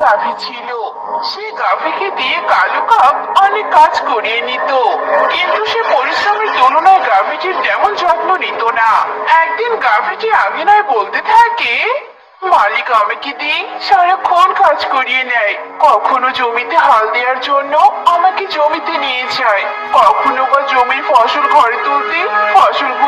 গাভী ছিল। সে গাভীকে দিয়ে কালু অনেক কাজ করিয়ে নিত। কিন্তু সে পরিশ্রমের তুলনায় যত্ন নিত না। একদিন বলতে থাকে, মালিক আমাকে দিয়ে সারাক্ষণ কাজ করিয়ে নেয়। কখনো জমিতে হাল দেওয়ার জন্য আমাকে জমিতে নিয়ে যায়। কখনো বা জমির ফসল ঘরে তুলতে ফসলগুলো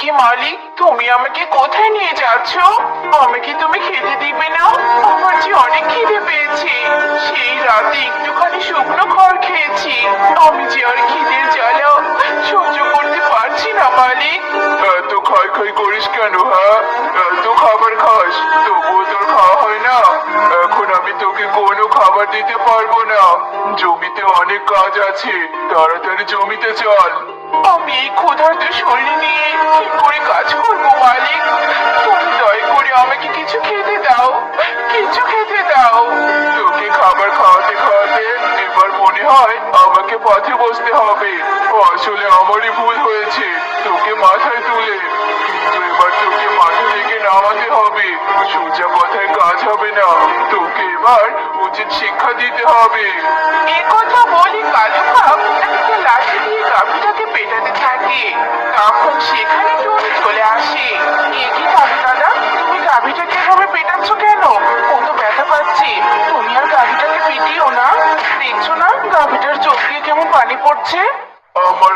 কি মালিক, তুমি আমাকে কোথায় নিয়ে যাচ্ছ? আমাকে তুমি খেতে দিবে না? আমার যে অনেক খিদে পেয়েছে, সেই রাতে একটুখানি শুকনো খড় খেয়েছি। আমি যে আর খিদের জ্বালা সহ্য করতে পারছি না, মালিক। এত করিস কেন হ্যাঁ এত খাবার খাস, তবুও তোর খাওয়া হয় না। এখন আমি তোকে কোনো খাবার দিতে পারব না। জমিতে অনেক কাজ আছে, তাড়াতাড়ি জমিতে চল। আমি ক্ষুধার্ত শরীর নিয়ে হয়, আমাকে পথে বসতে হবে। আসলে আমারই ভুল হয়েছে, তোকে মাথায় তুলে। কিন্তু এবার তোকে মাথা থেকে নামাতে হবে। সোজা কথায় কাজ হবে না, তোকে এবার উচিত শিক্ষা দিতে হবে। এ কথা বলি, কালু পানি পড়ছে আমার